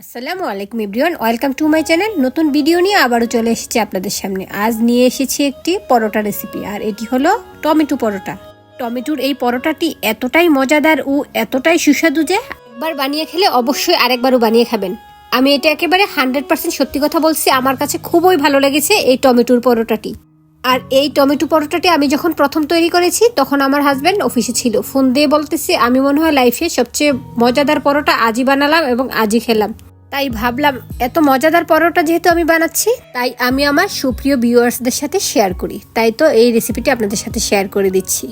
আসসালামু আলাইকুম everyone, welcome to my channel. নতুন ভিডিও নিয়ে আবারও চলে এসেছি আপনাদের সামনে। আজ নিয়ে এসেছি একটি পরোটা রেসিপি আর এটি হলো টমেটো পরোটা। টমেটোর এই পরোটাটি এতটাই মজাদার ও এতটাই সুস্বাদু যে, একবার বানিয়ে খেলে অবশ্যই আরেকবারও বানিয়ে খাবেন। আমি এটা একেবারে হান্ড্রেড পার্সেন্ট সত্যি কথা বলছি, আমার কাছে খুবই ভালো লেগেছে এই টমেটোর পরোটাটি। আর এই টমেটো পরোটাটি আমি যখন প্রথম তৈরি করেছি, তখন আমার হাজব্যান্ড অফিসে ছিল। ফোন দিয়ে বলতেছি, আমি মনে হয় লাইফে সবচেয়ে মজাদার পরোটা আজই বানালাম এবং আজই খেলাম। তাই ভাবলাম, এত মজাদার পরোটা যেহেতু আমি বানাচ্ছি, তাই আমি আমার সুপ্রিয় ভিউয়ার্সদের সাথে শেয়ার করি। তাই তো এই রেসিপিটি আপনাদের সাথে শেয়ার করে দিচ্ছি।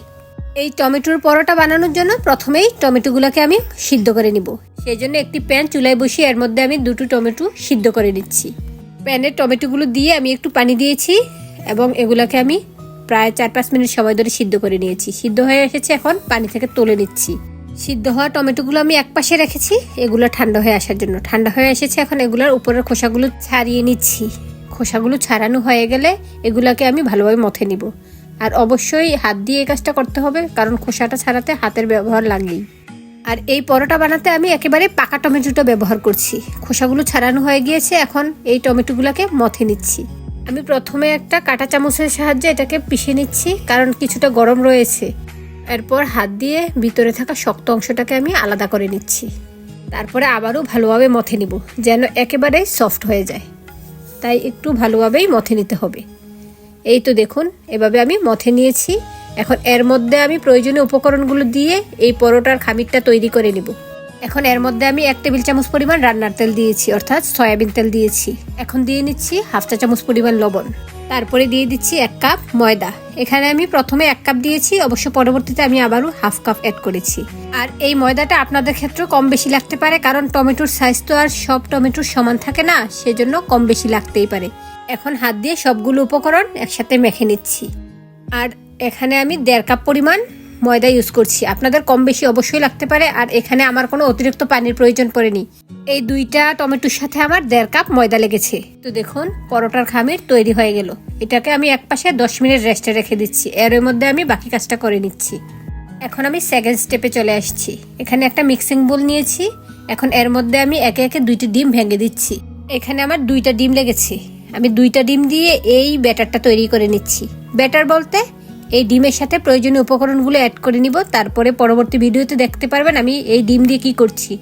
এই টমেটোর পরোটা বানানোর জন্য প্রথমেই টমেটোগুলোকে আমি সিদ্ধ করে নিব। সেই জন্য একটি প্যান চুলায় বসিয়ে এর মধ্যে আমি দুটো টমেটো সিদ্ধ করে নিচ্ছি। প্যানে টমেটোগুলো দিয়ে আমি একটু পানি দিয়েছি এবং এগুলোকে আমি প্রায় চার পাঁচ মিনিট সময় ধরে সিদ্ধ করে নিয়েছি। সিদ্ধ হয়ে এসেছে, এখন পানি থেকে তুলে নিচ্ছি। সিদ্ধ হওয়া টমেটোগুলো আমি এক পাশে রেখেছি, এগুলো ঠান্ডা হয়ে আসার জন্য। ঠান্ডা হয়ে এসেছে, এখন এগুলোর উপরের খোসাগুলো ছাড়িয়ে নিচ্ছি। খোসাগুলো ছাড়ানো হয়ে গেলে এগুলাকে আমি ভালোভাবে মথে নিব। আর অবশ্যই হাত দিয়ে এই কাজটা করতে হবে, কারণ খোসাটা ছাড়াতে হাতের ব্যবহার লাগেই। আর এই পরোটা বানাতে আমি একেবারে পাকা টমেটোটা ব্যবহার করছি। খোসাগুলো ছাড়ানো হয়ে গিয়েছে, এখন এই টমেটোগুলোকে মথে নিচ্ছি। আমি প্রথমে একটা কাঁটা চামচের সাহায্যে এটাকে পিষে নিচ্ছি, কারণ কিছুটা গরম রয়েছে। এরপর হাত দিয়ে ভিতরে থাকা শক্ত অংশটাকে আমি আলাদা করে নিচ্ছি। তারপরে আবারও ভালোভাবে মথে নিব, যেন একেবারেই সফট হয়ে যায়। তাই একটু ভালোভাবেই মথে নিতে হবে। এই তো দেখুন, এভাবে আমি মথে নিয়েছি। এখন এর মধ্যে আমি প্রয়োজনীয় উপকরণগুলো দিয়ে এই পরোটার খামিরটা তৈরি করে নিব। এখন এর মধ্যে আমি এক টেবিল চামচ পরিমাণ রান্নার তেল দিয়েছি, অর্থাৎ সয়াবিন তেল দিয়েছি। এখন দিয়ে নিচ্ছি হাফ চা চামচ পরিমাণ লবণ। তারপরে দিয়ে দিচ্ছি এক কাপ ময়দা। এখানে আমি প্রথমে এক কাপ দিয়েছি, অবশ্য পরবর্তীতে আমি আবারও হাফ কাপ অ্যাড করেছি। আর এই ময়দাটা আপনাদের ক্ষেত্রে কম বেশি লাগতে পারে, কারণ টমেটোর সাইজ তো আর সব টমেটোর সমান থাকে না, সেজন্য কম বেশি লাগতেই পারে। এখন হাত দিয়ে সবগুলো উপকরণ একসাথে মেখে নিচ্ছি। আর এখানে আমি দেড় কাপ পরিমাণ ময়দা ইউজ করছি। আপনাদের কম বেশি অবশ্যই লাগতে পারে আর এখানে আমার কোনো অতিরিক্ত পানির প্রয়োজন পড়েনি। এই দুইটা টমেটোর সাথে আমার দেড় কাপ ময়দা লেগেছে। তো দেখুন, পরোটার খামির তৈরি হয়ে গেল। এটাকে আমি এক পাশে দশ মিনিট রেস্টে রেখে দিচ্ছি। এর মধ্যে আমি বাকি কাজটা করে নিচ্ছি। এখন আমি সেকেন্ড স্টেপে চলে আসছি। এখানে একটা মিক্সিং বোল নিয়েছি। এখন এর মধ্যে আমি একে একে দুইটি ডিম ভেঙে দিচ্ছি। এখানে আমার দুইটা ডিম লেগেছে। আমি দুইটা ডিম দিয়ে এই ব্যাটারটা তৈরি করে নিচ্ছি। ব্যাটার বলতে এই ডিমের সাথে প্রয়োজনীয় উপকরণগুলো অ্যাড করে নিব, তারপরে পরবর্তী ভিডিওতে দেখতে পারবেন আমি এই ডিম দিয়ে কি করছি।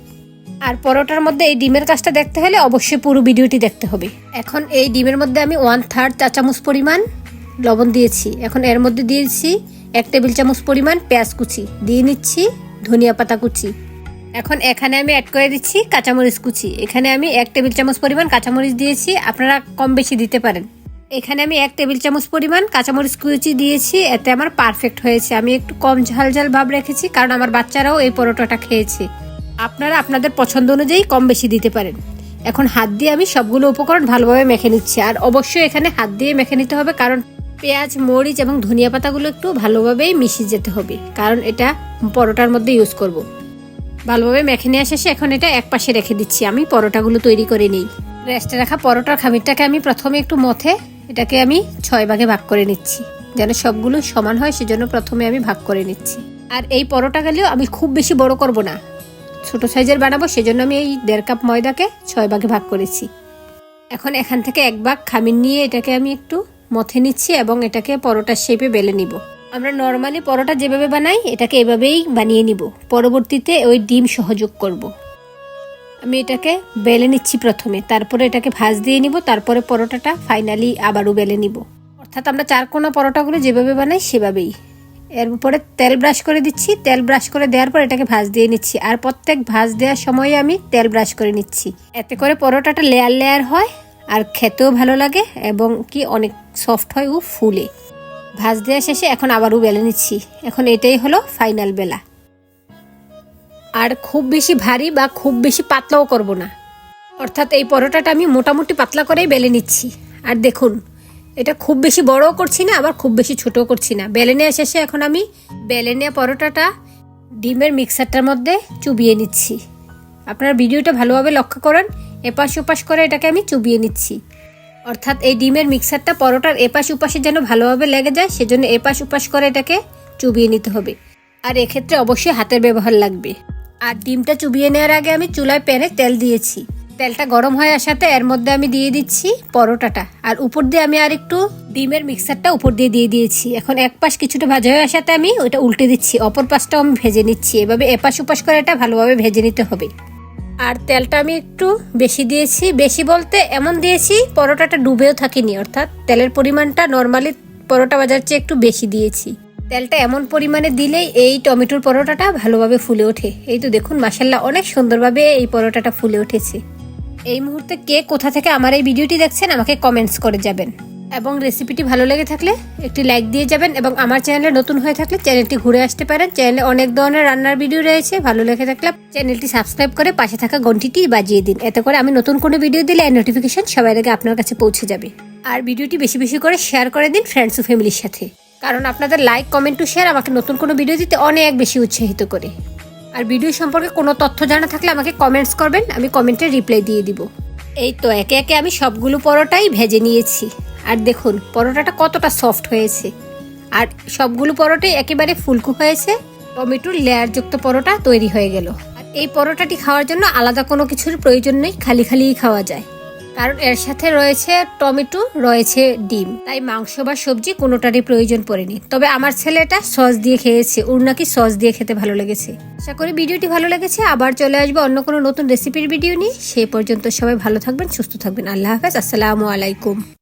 আর পরোটার মধ্যে এই ডিমের কাজটা দেখতে হলে অবশ্যই পুরো ভিডিওটি দেখতে হবে। এখন এই ডিমের মধ্যে আমি ওয়ান থার্ড চা চামচ পরিমাণ লবণ দিয়েছি। এখন এর মধ্যে দিয়েছি এক টেবিল চামচ পরিমাণ পেঁয়াজ কুচি। দিয়ে নিচ্ছি ধনিয়া পাতা কুচি। এখন এখানে আমি অ্যাড করে দিচ্ছি কাঁচামরিচ কুচি। এখানে আমি এক টেবিল চামচ পরিমাণ কাঁচামরিচ দিয়েছি। আপনারা কম বেশি দিতে পারেন। এখানে আমি এক টেবিল চামচ পরিমাণ কাঁচামরিচ কুচি দিয়েছি, এতে আমার পারফেক্ট হয়েছে। আমি একটু কম ঝাল ঝাল ভাব রেখেছি, কারণ আমার বাচ্চারাও এই পরোটাটা খেয়েছে। আপনারা আপনাদের পছন্দ অনুযায়ী কম বেশি দিতে পারেন। এখন হাত দিয়ে আমি সবগুলো উপকরণ ভালোভাবে মেখে নিচ্ছি, আর অবশ্যই এখানে হাত দিয়ে মেখে নিতে হবে, কারণ পেঁয়াজ, মরিচ এবং ধনিয়া পাতাগুলো একটু ভালোভাবেই মিশিয়ে যেতে হবে, কারণ এটা পরোটার মধ্যে ইউজ করব। ভালোভাবে মেখে নেওয়া শেষে এখন এটা এক পাশে রেখে দিচ্ছি, আমি পরোটাগুলো তৈরি করে নিই। রেস্টে রাখা পরোটার খামিরটাকে আমি প্রথমে একটু মথে এটাকে আমি ছয় ভাগে ভাগ করে নিচ্ছি। যেন সবগুলো সমান হয়, সেজন্য প্রথমে আমি ভাগ করে নিচ্ছি। আর এই পরোটা গেলেও আমি খুব বেশি বড় করব না। ছোট সাইজের বানাবো, সেজন্য আমি এই দেড় কাপ ময়দাকে ছয় ভাগে ভাগ করেছি। এখন এখান থেকে এক ভাগ খামির নিয়ে এটাকে আমি একটু মথে নিচ্ছি এবং এটাকে পরোটার শেপে বেলে নিব। আমরা নর্মালি পরোটা যেভাবে বানাই, এটাকে এভাবেই বানিয়ে নিব। পরবর্তীতে ওই ডিম সহযোগ করব। আমি এটাকে বেলে নিচ্ছি প্রথমে। তারপরে এটাকে ভাজ দিয়ে নিব, তারপরে পরোটাটা ফাইনালি আবারও বেলে নিব। অর্থাৎ আমরা চার কোনা পরোটাগুলো যেভাবে বানাই সেভাবেই। এর উপরে তেল ব্রাশ করে দিচ্ছি। তেল ব্রাশ করে দেওয়ার পর এটাকে ভাজ দিয়ে নিচ্ছি। আর প্রত্যেক ভাজ দেওয়ার সময় আমি তেল ব্রাশ করে নিচ্ছি। এতে করে পরোটাটা লেয়ার লেয়ার হয় আর খেতেও ভালো লাগে এবং কি অনেক সফট হয় ও ফুলে। ভাজ দেওয়া শেষে এখন আবারও বেলে নিচ্ছি। এখন এটাই হলো ফাইনাল বেলা। আর খুব বেশি ভারী বা খুব বেশি পাতলাও করব না। অর্থাৎ এই পরোটাটা আমি মোটামুটি পাতলা করেই বেলে নিচ্ছি। আর দেখুন, এটা খুব বেশি বড়ও করছি না, আবার খুব বেশি ছোটও করছি না। বেলে নেওয়া শেষে এখন আমি বেলে নেওয়া পরোটাটা ডিমের মিক্সারটার মধ্যে চুবিয়ে নিচ্ছি। আপনারা ভিডিওটা ভালোভাবে লক্ষ্য করেন, এপাশ ওপাশ করে এটাকে আমি চুবিয়ে নিচ্ছি। অর্থাৎ এই ডিমের মিক্সারটা পরোটার এপাশ উপাশে যেন ভালোভাবে লেগে যায়, সেজন্য এপাশ উপাশ করে এটাকে চুবিয়ে নিতে হবে। আর এক্ষেত্রে অবশ্যই হাতের ব্যবহার লাগবে। আর ডিমটা চুবিয়ে নেওয়ার আগে আমি চুলায় প্যানে তেল দিয়েছি। তেলটা গরম হয়ে আসাতে এর মধ্যে আমি দিয়ে দিচ্ছি পরোটাটা। আর উপর দিয়ে আমি আর একটু ডিমের মিক্সারটা উপর দিয়ে দিয়ে দিয়েছি। এখন এক পাশ কিছুটা ভাজা হয়ে আসাতে আমি ওইটা উল্টে দিচ্ছি। অপর পাশটাও আমি ভেজে নিচ্ছি। এভাবে এপাশ উপাশ করে এটা ভালোভাবে ভেজে নিতে হবে। আর তেলটা আমি একটু বেশি দিয়েছি। বেশি বলতে এমন দিয়েছি, পরোটাটা ডুবেও থাকেনি, অর্থাৎ তেলের পরিমাণটা নর্মালি পরোটা বাজার চেয়ে একটু বেশি দিয়েছি। তেলটা এমন পরিমাণে দিলেই এই টমেটোর পরোটাটা ভালোভাবে ফুলে ওঠে। এই তো দেখুন মাসাল্লাহ অনেক সুন্দরভাবে এই পরোটাটা ফুলে উঠেছে। এই মুহূর্তে কে কোথা থেকে আমার এই ভিডিওটি দেখছেন আমাকে কমেন্টস করে যাবেন। এবং রেসিপিটি ভালো লেগে থাকলে একটি লাইক দিয়ে যাবেন এবং আমার চ্যানেলে নতুন হয়ে থাকলে চ্যানেলটি ঘুরে আসতে পারেন। চ্যানেলে অনেক ধরনের রান্নার ভিডিও রয়েছে, ভালো লেগে থাকলে চ্যানেলটি সাবস্ক্রাইব করে পাশে থাকা ঘন্টিটি বাজিয়ে দিন। এতে করে আমি নতুন কোনো ভিডিও দিলে নোটিফিকেশন সবার আগে আপনার কাছে পৌঁছে যাবে। আর ভিডিওটি বেশি বেশি করে শেয়ার করে দিন ফ্রেন্ডস ও ফ্যামিলির সাথে। কারণ আপনাদের লাইক কমেন্ট টু শেয়ার আমাকে নতুন কোনো ভিডিও দিতে অনেক বেশি উৎসাহিত করে। আর ভিডিও সম্পর্কে কোনো তথ্য জানা থাকলে আমাকে কমেন্টস করবেন, আমি কমেন্টে রিপ্লাই দিয়ে দিব। এই তো, একে একে আমি সবগুলো পরোটাই ভেজে নিয়েছি। আর দেখুন, পরোটাটা কতটা সফট হয়েছে। আর সবগুলো পরোটাই একেবারে ফুলকু হয়েছে, টমেটোর লেয়ারযুক্ত পরোটা তৈরি হয়ে গেল। আর এই পরোটাটি খাওয়ার জন্য আলাদা কোনো কিছুর প্রয়োজন নেই, খালি খালিই খাওয়া যায়। কারণ এর সাথে রয়েছে টমেটো, রয়েছে ডিম। তাই মাংস বা সবজি কোনোটারই প্রয়োজন পড়েনি। তবে আমার ছেলে এটা সস দিয়ে খেয়েছে। ওর নাকি সস দিয়ে খেতে ভালো লেগেছে। আশা করি ভিডিওটি ভালো লেগেছে। আবার চলে আসব অন্য কোনো নতুন রেসিপির ভিডিও নিয়ে। সেই পর্যন্ত সবাই ভালো থাকবেন, সুস্থ থাকবেন। আল্লাহ হাফেজ। আসসালামু আলাইকুম।